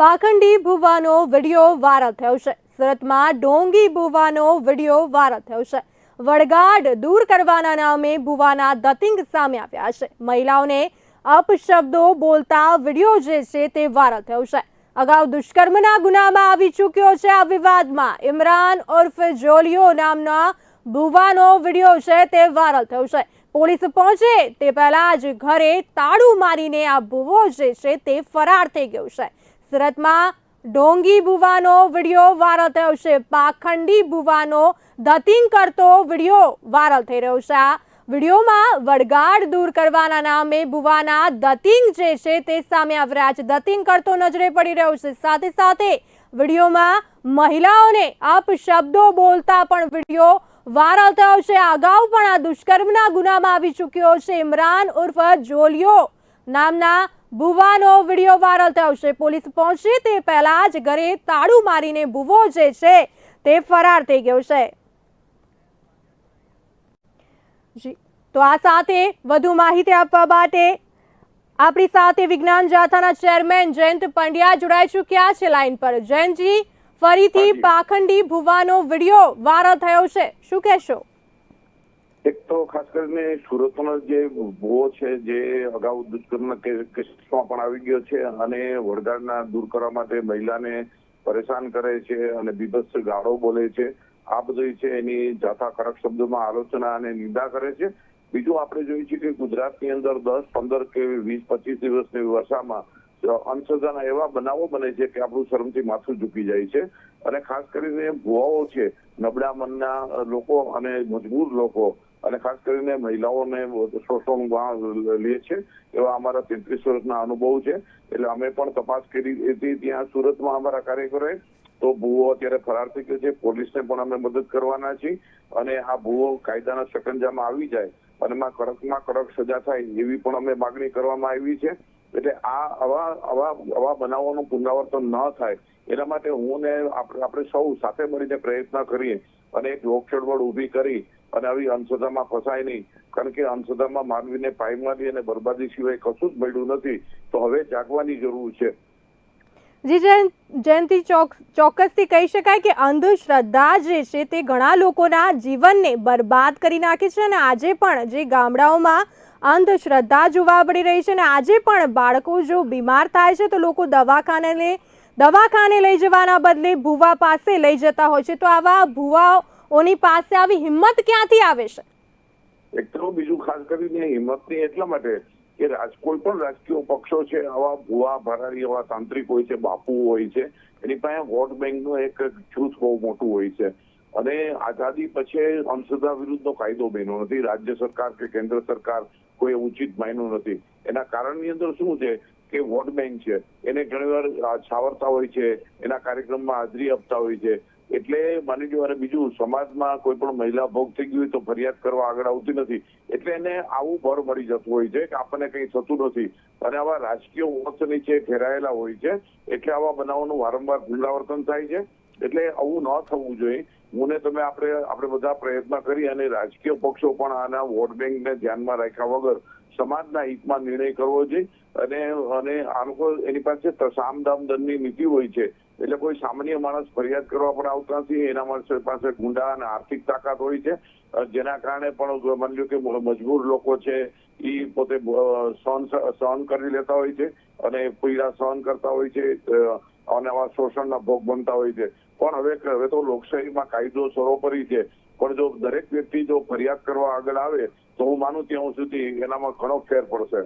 પાખંડી ભૂવાનો video viral થયો છે. સુરતમાં ડોંગી ભૂવાનો વીડિયો વાયરલ થયો છે. વડગાડ દૂર કરવાના નામે ભૂવાના દતિંગ સામે આવ્યા છે. મહિલાઓને અપશબ્દો બોલતા વીડિયો જે છે તે વાયરલ થયો છે. અગાઉ દુષ્કર્મના ગુનામાં આવી ચૂક્યો છે આ વિવાદમાં. ઇમરાન ઉર્ફ જોલિયો નામના ભૂવાનો વીડિયો છે તે વાયરલ થયો છે. પોલીસ પહોંચે તે પહેલા જ ઘરે તાળું મારીને આ ભૂવો જે છે તે ફરાર થઈ ગયો છે. સુરતમાં ડોંગી ભુવાનો વીડિયો વાયરલ થયો છે. પાખંડી ભુવાનો ધતિંગ કરતો વીડિયો વાયરલ થઈ રહ્યો છે. આ વિડીયોમાં વડગાડ દૂર કરવાના નામે ભુવાના દતિંગ જે છે તે સામે આવ્યા છે. દતિંગ કરતો નજરે પડી રહ્યો છે. સાથે સાથે વિડીયોમાં મહિલાઓને અપશબ્દો બોલતા પણ વીડિયો વાયરલ થયો છે. અગાઉ પણ આ દુષ્કર્મના ગુનામાં આવી ચૂક્યો છે. ઇમરાન ઉર્ફ જોલિયો નામના ભુવાનો વીડિયો વાયરલ થયો છે. પોલીસ પહોંચી તે પહેલા જ ઘરે તાળું મારીને ભુવો જે છે તે ફરાર થઈ ગયો છે. જી. તો આ સાથે વધુ માહિતી આપવા માટે આપણી સાથે વિજ્ઞાન જાથાના ચેરમેન જયંત પંડ્યા જોડાઈ ચૂક્યા છે લાઈન પર. જયંતજી ફરીથી પાખંડી ભુવાનો વીડિયો વાયરલ થયો છે. શું કહેશો? એક તો ખાસ કરીને સુરતનો જે ભૂવો છે, જે અગાઉ દુષ્કર્મના કેસમાં પણ આવી ગયો છે અને વડગાડના દૂર કરવા માટે મહિલાને પરેશાન કરે છે અને બીભત્સ ગાળો બોલે છે, આ બધું છે એની જાથા કડક શબ્દોમાં આલોચના અને નિંદા કરે છે. બીજું આપણે જોઈએ છીએ કે ગુજરાતની અંદર દસ, પંદર કે વીસ, પચીસ દિવસની વર્ષામાં અંશદાના એવા બનાવો બને છે કે આપણું શરમથી માથું ઝૂકી જાય છે. અને ખાસ કરીને ભુવાઓ છે, નબળા મનના લોકો અને મજબૂર લોકો અને ખાસ કરીને મહિલાઓને શોષણ લે છે એવા અમારા તેત્રીસ વર્ષના અનુભવ છે. એટલે અમે પણ તપાસ કરી હતી. ત્યાં સુરતમાં અમારા કાર્યકરોએ તો ભૂવો અત્યારે ફરાર થઈ ગયો છે. પોલીસને પણ અમે મદદ કરવાના છીએ. અને આ ભૂવો કાયદાના શકંજામાં આવી જાય અને એમાં કડકમાં કડક સજા થાય એવી પણ અમે માગણી કરવામાં આવી છે. એટલે આ આવા આવા આવા બનાવોનું પુનરાવર્તન ન થાય એના માટે હું ને આપણે સૌ સાથે મળીને પ્રયત્ન કરીએ અને એક લોક ચળવળ ઊભી કરી અને આવી અંધશ્રદ્ધામાં ફસાય નહીં. કારણ કે અંધશ્રદ્ધામાં માનવીને પાયમાલી અને બરબાદી સિવાય કશું જ મળ્યું નથી. તો હવે જાગવાની જરૂર છે. જી, જયંત ચોક્કસથી કહી શકાય કે અંધશ્રદ્ધા જે છે તે ઘણા લોકોના જીવનને બરબાદ કરી નાખે છે અને આજે પણ જે ગામડાઓમાં અંધશ્રદ્ધા જોવા મળી રહી છે અને આજે પણ બાળકો જો બીમાર થાય છે તો લોકો દવાખાને દવાખાને લઈ જવાના બદલે ભૂવા પાસે લઈ જતા હોય છે. તો આવા ભૂવાઓની પાસે આવી હિંમત ક્યાંથી આવે છે? એક તો બીજું ખાસ કરીને હિંમતની એટલા માટે કે કોઈ પણ રાજકીય પક્ષો છે, આવા ભુવા, ભરારી એવા તાંત્રિક હોય છે, બાપુ હોય છે, એની પાસે વોટ બેંકનું એક જૂથ બહુ મોટું હોય છે. અને આઝાદી પછી અંધશ્રદ્ધા વિરુદ્ધનો કાયદો બન્યો નથી, રાજ્ય સરકાર કે કેન્દ્ર સરકાર કોઈ ઉચિત માન્યું નથી. એના કારણની અંદર શું છે કે વોટ બેંક છે, એને ઘણીવાર છાવરતા હોય છે, એના કાર્યક્રમમાં હાજરી આપતા હોય છે. એટલે માની લો બીજું, સમાજમાં કોઈ પણ મહિલા ભોગ થઈ ગઈ હોય તો ફરિયાદ કરવા આગળ આવતી નથી. એટલે એને આવું ભર મળી જતું હોય છે કે આપણને કંઈ થતું નથી. અને આવા રાજકીય વોચ નીચે ઘેરાયેલા હોય છે. એટલે આવા બનાવોનું વારંવાર પુનરાવર્તન થાય છે. એટલે આવું ન થવું જોઈએ. હું ને તમે આપણે આપણે બધા પ્રયત્ન કરી અને રાજકીય પક્ષો પણ આના વોટ બેંકને ધ્યાનમાં રાખ્યા વગર સમાજના હિતમાં નિર્ણય કરવો જોઈએ અને અને આ લોકો એની પાસે સામદામ સામ દામ દંડની નીતિ હોય છે. એટલે કોઈ સામાન્ય માણસ ફરિયાદ કરવા પણ આવતા નથી. એના માણસ પાસે ગુંડા અને આર્થિક તાકાત હોય છે. જેના કારણે પણ માની લો કે મજબૂર લોકો છે એ પોતે સહન સહન કરી લેતા હોય છે અને પીડા સહન કરતા હોય છે અને આવા શોષણના ભોગ બનતા હોય છે. પણ હવે હવે તો લોકશાહીમાં કાયદો સર્વોપરી છે. પણ જો દરેક વ્યક્તિ જો ફરિયાદ કરવા આગળ આવે તો હું માનું ત્યાં સુધી એનામાં ઘણો ફેર પડશે.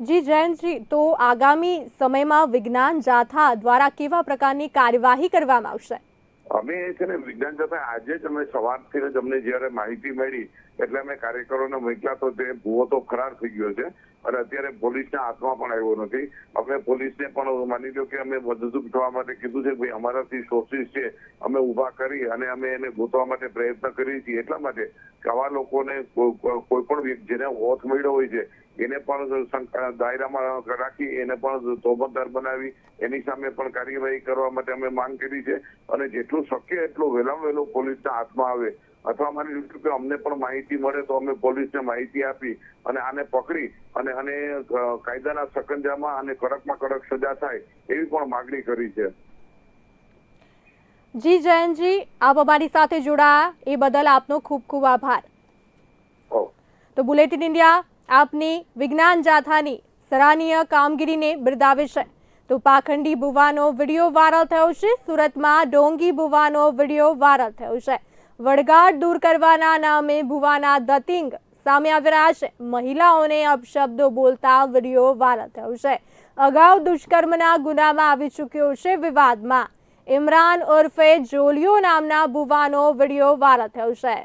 જી જયંતજી તો આગામી સમયમાં વિજ્ઞાન જાથા દ્વારા કેવા પ્રકારની કાર્યવાહી કરવામાં આવશે? અમે છે ને વિજ્ઞાન જાથા આજે જ અમે સવારથી જ અમને જ્યારે માહિતી મળી એટલે અમે કાર્યકરોને મૂક્યા તો તે ભૂવો તો ફરાર થઈ ગયો છે. અને અત્યારે પોલીસના હાથમાં પણ આવ્યો નથી. અમે પોલીસને પણ માની લો કે અમે મદદરૂપ થવા માટે કીધું છે ભાઈ અમારાથી સોર્સિસ છે. અમે ઊભા કરી અને અમે એને ગોતવા માટે પ્રયત્ન કરીએ છીએ. એટલા માટે કે આવા લોકોને કોઈ પણ જેને ઓથ મળ્યો હોય છે, એને પણ દાયરામાં રાખી, એને પણ તોબતદાર બનાવી, એની સામે પણ કાર્યવાહી કરવા માટે અમે માંગ કરી છે. અને જેટલું શક્ય એટલું વહેલામાં વહેલું પોલીસના હાથમાં આવે અથવા અમારી લીધું અમને પણ માહિતી મળે તો અમે પોલીસને માહિતી આપી અને આને પકડી અને અને કાયદાના સકંજામાં અને કડકમાં કડક સજા થાય એવી પણ માગણી કરી છે. જી જયંતજી આપ અમારી સાથે જોડાયા. એ બદલ આપનો ખૂબ ખૂબ આભાર. તો બુલેટિન ઇન્ડિયા આપની વિજ્ઞાન જાથાની સરાહનીય કામગીરીને બિરદાવે છે. તો પાખંડી બુવાનો વીડિયો વાયરલ થયો છે. સુરતમાં ડોંગી બુવાનો વીડિયો વાયરલ થયો છે. વડગાડ દૂર કરવાના નામે ભુવાના દતિંગ સામે આવી છે. મહિલાઓને અપશબ્દો બોલતા વીડિયો વાયરલ થયો છે. અગાઉ દુષ્કર્મના ગુનામાં આવી ચૂક્યો છે વિવાદમાં. ઇમરાન ઉર્ફે જોલિયો નામના ભુવાનો વીડિયો વાયરલ થયો છે.